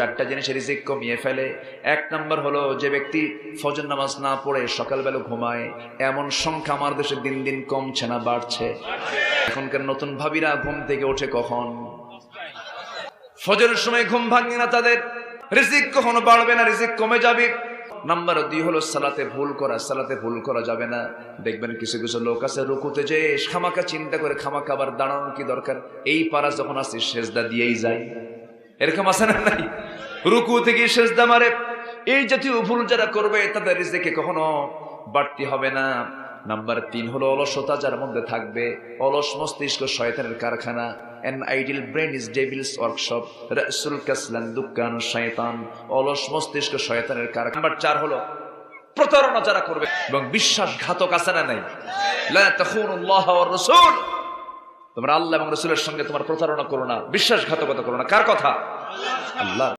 চারটা জিনিস রিজিক কমিয়ে ফেলে। এক নম্বর হলো যে ব্যক্তি ফজর নামাজ না পড়ে সকালবেলা ঘুমায়, এমন সংখ্যা আমার দেশে দিন দিন কমছে না, বাড়ছে। এখনকার নতুন ভাবিরা ঘুম থেকে ওঠে কখন? ফজরের সময় ঘুম ভাঙে না তাদের। রিজিক কখনো বাড়বে না, রিজিক কমে যাবে। নাম্বার দুই হলো সালাতে ভুল করা, সালাতে ভুল করা যাবে না। দেখবেন কিছু কিছু লোক আছে রুকুতে যে খামাকা চিন্তা করে খামাকা আবার দাঁড়ানোর কি দরকার? এই পারা যখন আসি, সেজদা দিয়েই যায়। এরকম আছে না নাই? রুকু থেকে সেজদা মারে। এই জাতীয় ভুল যারা করবে, তাদের রিজিকে কখনো বাড়তি হবে না। নাম্বার তিন হলো অলসতা যার মধ্যে থাকবে। অলস মস্তিষ্ক শয়তানের কারখানা। An idle brain is devil's workshop রাসুল কাসলান, দুকান শয়তান। অলস মস্তিষ্ক শয়তানের কারখানা। নাম্বার চার হলো প্রতারণা যারা করবে। এবং বিশ্বাসঘাতক আছে না নাই? রাসূল। তোমরা আল্লাহ এবং রসুলের সঙ্গে তোমার প্রতারণা করো না, বিশ্বাসঘাতকতা করো না। কার কথা? আল্লাহ